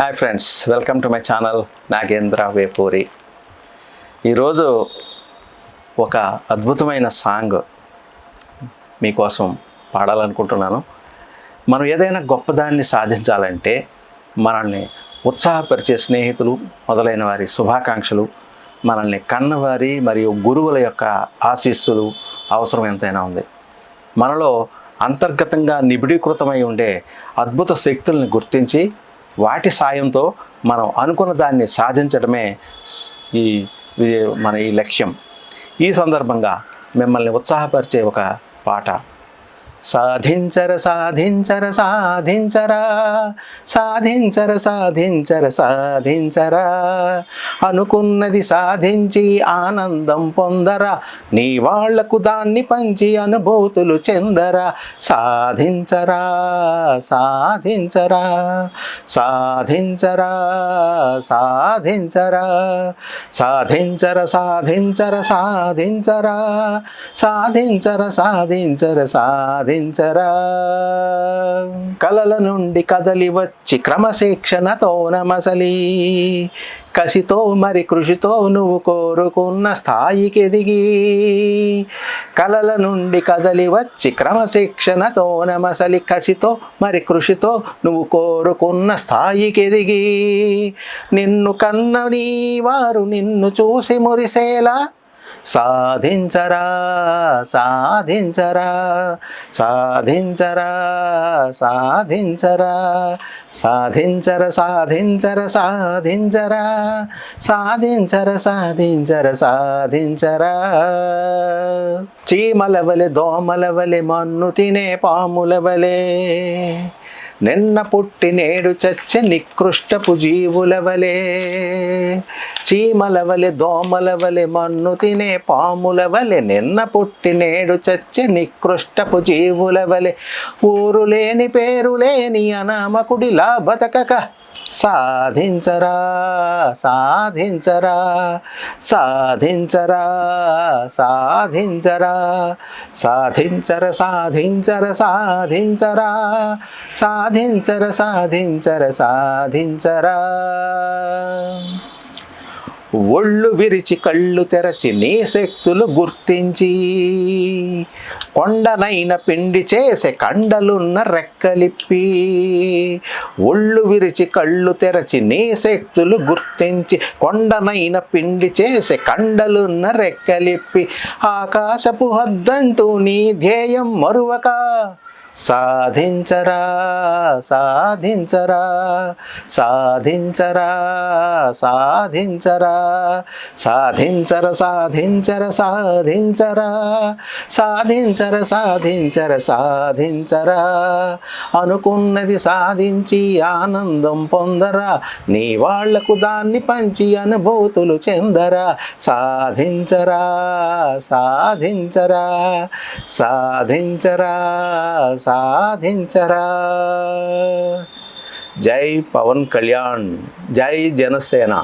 Hi friends welcome to my channel Nagendra Vepuri ఈరోజు ఒక అద్భుతమైన సాంగ్ మీకోసం పాడాలనుకుంటున్నాను. మనం ఏదైనా గొప్పదాన్ని సాధించాలంటే మనల్ని ఉత్సాహపరిచే స్నేహితులు మొదలైన వారి శుభాకాంక్షలు మనల్ని కన్నవారి మరియు గురువుల యొక్క ఆశీస్సులు అవసరం ఎంతైనా ఉంది. మనలో అంతర్గతంగా నిబిడీకృతమై ఉండే అద్భుత శక్తుల్ని గుర్తించి వాటి సాయంతో మనం అనుకున్న దాన్ని సాధించడమే ఈ- మన ఈ లక్ష్యం. ఈ సందర్భంగా మిమ్మల్ని ఉత్సాహపరిచే ఒక పాట. సాధించర సాధించర సాధించరా సాధించర సాధించర సాధించరా. అనుకున్నది సాధించి ఆనందం పొందరా. నీ వాళ్ళకు దాన్ని పంచి అనుభూతులు చెందరా. సాధించరా సాధించరా సాధించరా సాధించరా. సాధించర సాధించర సాధించరా సాధించర సాధించర సాధించరా? కలల నుండి కదలి వచ్చి క్రమశిక్షణతో నమసలి కసితో మరి కృషితో నువ్వు కోరుకున్న స్థాయికి ఎదిగి కలల నుండి కదలి వచ్చి క్రమశిక్షణతో నమసలి కసితో మరి కృషితో నువ్వు కోరుకున్న స్థాయికి ఎదిగి నిన్ను కన్న నీ వారు నిన్ను చూసి మురిసేలా సాధించరా సాధించరా సాధించరా సాధించరా సాధించర సాధించర సాధించరా సాధించర సాధించర సాధించరా. చీమల వలె దోమల వలె మన్ను తినే పాముల వలె నిన్న పుట్టి నేడు చచ్చ నికృష్టపు జీవుల వలె చీమల వలె దోమల వలె మన్ను తినే పాముల వలె నిన్న పుట్టి నేడు చచ్చ నికృష్టపు జీవుల వలె. ఊరు లేని పేరు లేని అనామకుడిలా బతకక సాధించరా సాధించరా సాధించరా సాధించరా సాధించర సాధించర సాధించరా సాధించర సాధించర సాధించరా. ఒళ్ళు విరిచి కళ్ళు తెరచి నీ శక్తులు గుర్తించి. కొండనైన పిండి చేసే కండలున్న రెక్కలిప్పి. ఒళ్ళు విరిచి కళ్ళు తెరచి నీ శక్తులు గుర్తించి. కొండనైన పిండి చేసే కండలున్న రెక్కలిప్పి. ఆకాశపు హద్దంటూ నీ ధ్యేయం మరువక. సాధించరా సాధించరా సాధించరా సాధించరా సాధించర సాధించర సాధించరా సాధించర సాధించర సాధించరా అనుకున్నది సాధించి ఆనందం పొందరా నీ వాళ్ళకు దాన్ని పంచి అనుభూతులు చెందరా సాధించరా సాధించరా సాధించరా సాధించరా. జై పవన్ కళ్యాణ్ జై జనసేన.